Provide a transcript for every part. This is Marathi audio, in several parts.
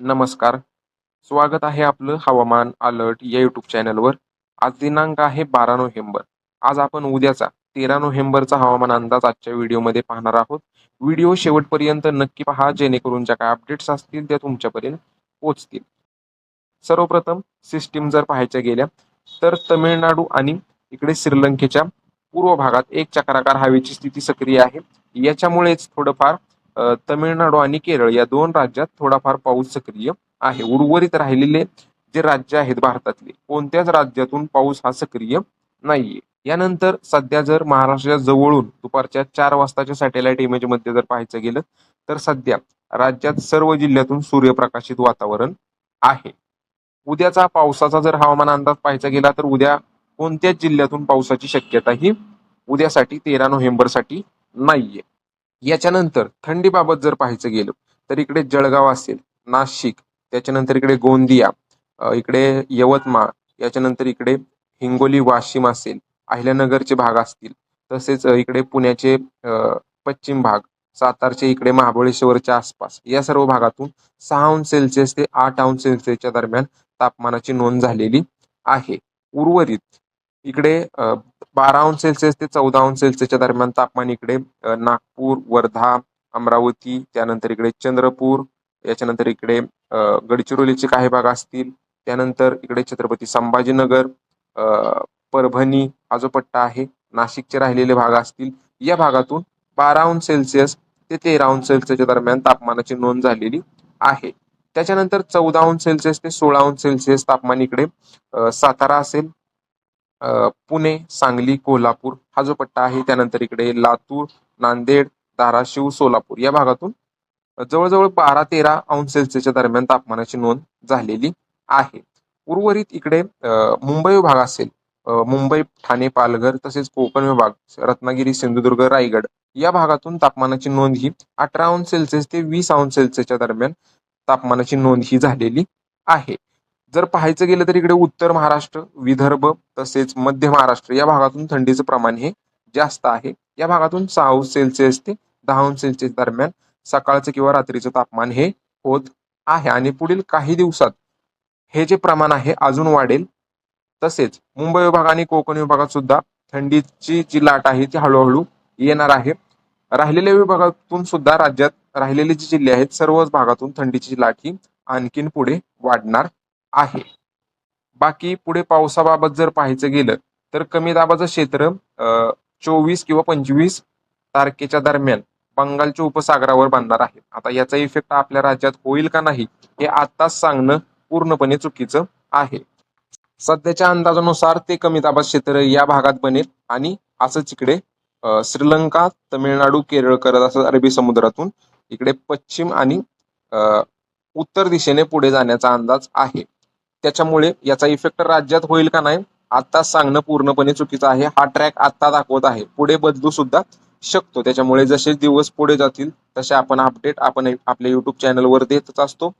नमस्कार. स्वागत आहे आपलं हवामान अलर्ट या यूट्यूब चॅनलवर. आज दिनांक आहे बारा नोव्हेंबर. आज आपण उद्याचा तेरा नोव्हेंबरचा हवामान अंदाज आजच्या व्हिडिओमध्ये पाहणार आहोत. व्हिडिओ शेवटपर्यंत नक्की पहा जेणेकरून ज्या काय अपडेट्स असतील त्या तुमच्यापर्यंत पोहोचतील. सर्वप्रथम सिस्टीम जर पाहायच्या गेल्या तर तमिळनाडू आणि इकडे श्रीलंकेच्या पूर्व भागात एक चक्राकार हवेची स्थिती सक्रिय आहे. याच्यामुळेच थोडंफार तमिळनाडू आणि केरळ या दोन राज्यात थोडाफार पाऊस सक्रिय आहे. उर्वरित राहिलेले जे राज्य आहेत भारतातले कोणत्याच राज्यातून पाऊस हा सक्रिय नाहीये. यानंतर सध्या जर महाराष्ट्राच्या जवळून दुपारच्या चार वाजताच्या सॅटेलाइट इमेजमध्ये जर पाहायचं गेलं तर सध्या राज्यात सर्व जिल्ह्यातून सूर्यप्रकाशित वातावरण आहे. उद्याचा पावसाचा जर हवामान अंदाज पाहायचा गेला तर उद्या कोणत्याच जिल्ह्यातून पावसाची शक्यता ही उद्यासाठी तेरा नोव्हेंबरसाठी नाहीये. याच्यानंतर थंडीबाबत जर पाहायचं गेलं तर इकडे जळगाव असेल नाशिक त्याच्यानंतर इकडे गोंदिया इकडे यवतमाळ याच्यानंतर इकडे हिंगोली वाशिम असेल अहिल्यानगरचे भाग असतील तसेच इकडे पुण्याचे पश्चिम भाग सातारचे इकडे महाबळेश्वरच्या आसपास या सर्व भागातून सहा अंश सेल्सिअस ते आठ अंश सेल्सिअसच्या दरम्यान तापमानाची नोंद झालेली आहे. उर्वरित इकडे अ, बारा अंश सेल्सिअस ते चौदा अंश सेल्सिअसच्या दरम्यान तापमान इकडे अ, नागपूर वर्धा अमरावती त्यानंतर इकडे चंद्रपूर याच्यानंतर इकडे अ, गडचिरोलीचे काही भाग असतील त्यानंतर इकडे छत्रपती संभाजीनगर अ, परभणी हा जो पट्टा आहे नाशिकचे राहिलेले भाग असतील या भागातून बारा अंश सेल्सिअस ते तेरा अंश सेल्सिअसच्या दरम्यान तापमानाची नोंद झालेली आहे. त्याच्यानंतर चौदा अंश सेल्सिअस ते सोळा अंश सेल्सिअस तापमान इकडे सातारा असेल पुणे सांगली कोल्हापूर हा जो पट्टा आहे त्यानंतर इकडे लातूर नांदेड धाराशिव सोलापूर या भागातून जवळजवळ बारा तेरा अंश सेल्सिअसच्या दरम्यान तापमानाची नोंद झालेली आहे. उर्वरित इकडे मुंबई विभाग असेल मुंबई ठाणे पालघर तसेच कोकण विभाग रत्नागिरी सिंधुदुर्ग रायगड या भागातून तापमानाची नोंद ही अठरा अंश सेल्सिअस ते वीस अंश सेल्सिअसच्या दरम्यान तापमानाची नोंद ही झालेली आहे. जर पाहायचं गेलं तर इकडे उत्तर महाराष्ट्र विदर्भ तसेच मध्य महाराष्ट्र या भागातून थंडीचं प्रमाण हे जास्त आहे. या भागातून सहा अंश सेल्सिअस ते दहा अंश सेल्सिअस दरम्यान सकाळचं किंवा रात्रीचं तापमान हे होत आहे. आणि पुढील काही दिवसात हे जे प्रमाण आहे अजून वाढेल. तसेच मुंबई विभाग आणि कोकण विभागात सुद्धा थंडीची जी लाट आहे ती हळूहळू येणार आहे. राहिलेल्या विभागातून सुद्धा राज्यात राहिलेले जे जिल्हे आहेत सर्वच भागातून थंडीची लाट ही आणखीन पुढे वाढणार आहे. बाकी पुढे पावसाबाबत जर पाहायचं गेलं तर कमी दाबाचं क्षेत्र चोवीस किंवा पंचवीस तारखेच्या दरम्यान बंगालच्या उपसागरावर बांधणार आहे. आता याचा इफेक्ट आपल्या राज्यात होईल का नाही हे आताच सांगणं पूर्णपणे चुकीचं आहे. सध्याच्या अंदाजानुसार ते कमी दाबाचं क्षेत्र या भागात बनेल आणि असंच इकडे श्रीलंका तमिळनाडू केरळ करत असं अरबी समुद्रातून इकडे पश्चिम आणि उत्तर दिशेने पुढे जाण्याचा अंदाज आहे. त्याच्यामुळे याचा इफेक्ट राज्यात होईल का नाही आता सांगणं पूर्णपणे चुकीचं आहे. हा ट्रॅक आता दाखवत आहे. पुढे बदलू सुद्धा शकतो. त्याच्यामुळे जसे दिवस पुढे जातील तसे आपण अपडेट आपण आपल्या युट्यूब चॅनलवर देतच असतो.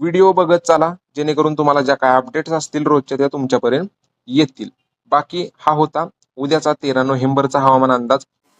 व्हिडिओ बघत चला. जेणेकरून तुम्हाला ज्या काय अपडेट्स असतील रोजच्या त्या तुमच्यापर्यंत येतील. बाकी हा होता उद्याचा तेरा नोव्हेंबरचा हवामान अंदाज.